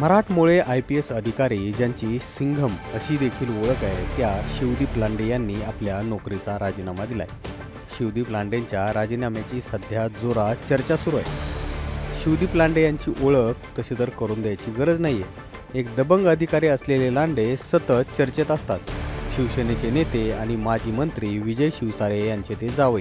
मराठमोळे I P S अधिकारी ज्यांची सिंघम अशी देखील ओळख आहे त्या शिवदीप लांडे यांनी आपल्या नोकरीचा राजीनामा दिलाय. शिवदीप लांडेंच्या राजीनाम्याची सध्या जोरात चर्चा सुरू आहे. शिवदीप लांडे यांची ओळख तशी तर करून द्यायची गरज नाही आहे एक दबंग अधिकारी असलेले लांडे सतत चर्चेत असतात. शिवसेनेचे नेते आणि माजी मंत्री विजय शिवसारे यांचे ते जावे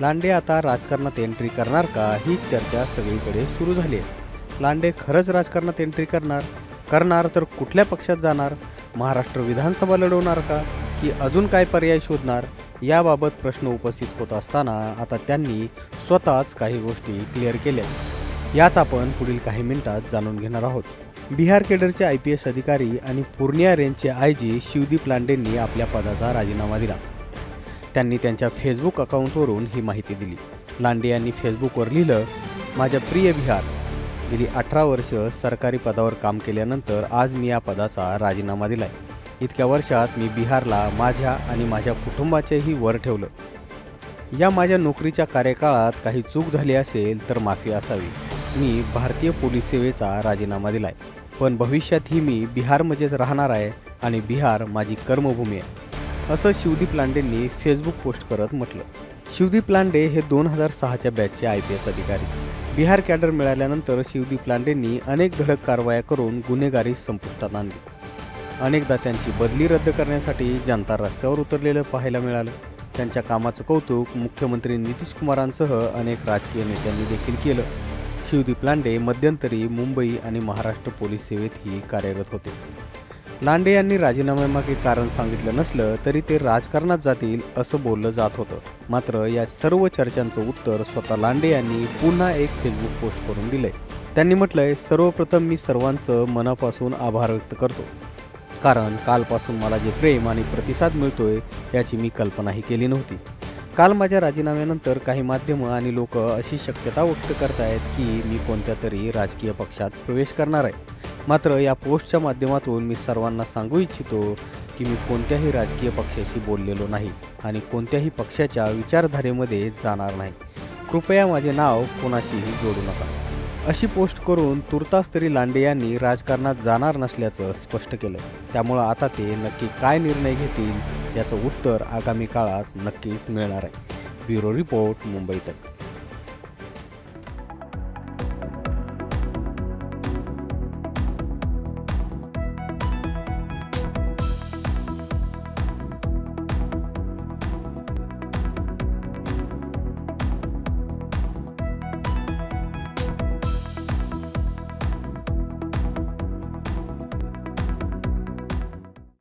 लांडे आता राजकारणात एंट्री करणार का ही चर्चा सगळीकडे सुरू झाली आहे. लांडे खरंच राजकारणात एंट्री करणार करणार तर कुठल्या पक्षात जाणार महाराष्ट्र विधानसभा लढवणार का की अजून काय पर्याय शोधणार याबाबत प्रश्न उपस्थित होत असताना आता त्यांनी स्वतःच काही गोष्टी क्लिअर केल्या. याच आपण पुढील काही मिनिटात जाणून घेणार आहोत. बिहार केडरचे आय पी एस अधिकारी आणि पूर्णिया रेंजचे आय जी शिवदीप लांडेंनी आपल्या पदाचा राजीनामा दिला. त्यांनी त्यांच्या फेसबुक अकाउंटवरून ही माहिती दिली. लांडे यांनी फेसबुकवर लिहिलं माझ्या प्रिय बिहार गेली अठरा वर्ष सरकारी पदावर काम केल्यानंतर आज मी या पदाचा राजीनामा दिलाय. इतक्या वर्षात मी बिहारला माझ्या आणि माझ्या कुटुंबाचेही वर ठेवलं. या माझ्या नोकरीच्या कार्यकाळात काही चूक झाली असेल तर माफी असावी. मी भारतीय पोलीस सेवेचा राजीनामा दिलाय. पण भविष्यातही मी बिहारमध्येच राहणार आहे आणि बिहार माझी कर्मभूमी आहे. असं शिवदीप लांडेंनी फेसबुक पोस्ट करत म्हटलं. शिवदीप लांडे हे दोन हजार सहाच्या बॅचचे आय पी एस अधिकारी. बिहार कॅडर मिळाल्यानंतर शिवदीप लांडेंनी अनेक धडक कारवाया करून गुन्हेगारी संपुष्टात आणली. अनेकदा त्यांची बदली रद्द करण्यासाठी जनता रस्त्यावर उतरलेलं पाहायला मिळालं. त्यांच्या कामाचं कौतुक मुख्यमंत्री नितीश कुमारांसह अनेक राजकीय नेत्यांनी देखील केलं. शिवदीप लांडे मध्यंतरी मुंबई आणि महाराष्ट्र पोलीस सेवेतही कार्यरत होते. लांडे यांनी राजीनाम्यामागे कारण सांगितलं नसलं तरी ते राजकारणात जातील असं बोललं जात होतं. मात्र या सर्व चर्चांचं उत्तर स्वतः लांडे यांनी पुन्हा एक फेसबुक पोस्ट करून दिलंय. त्यांनी म्हटलंय सर्वप्रथम मी सर्वांचं मनापासून आभार व्यक्त करतो. कारण कालपासून मला जे प्रेम आणि प्रतिसाद मिळतोय याची मी कल्पनाही केली नव्हती. काल माझ्या राजीनाम्यानंतर काही माध्यमं आणि लोक अशी शक्यता व्यक्त करतायत की मी कोणत्या तरी राजकीय पक्षात प्रवेश करणार आहे. मात्र या पोस्टच्या माध्यमातून मी सर्वांना सांगू इच्छितो की मी कोणत्याही राजकीय पक्षाशी बोललेलो नाही आणि कोणत्याही पक्षाच्या विचारधारेमध्ये जाणार नाही. कृपया माझे नाव कोणाशीही जोडू नका. अशी पोस्ट करून तुर्तास तरी लांडे यांनी राजकारणात जाणार नसल्याचं स्पष्ट केलं. त्यामुळं आता ते नक्की काय निर्णय घेतील याचं उत्तर आगामी काळात नक्कीच मिळणार आहे. ब्युरो रिपोर्ट मुंबई तक.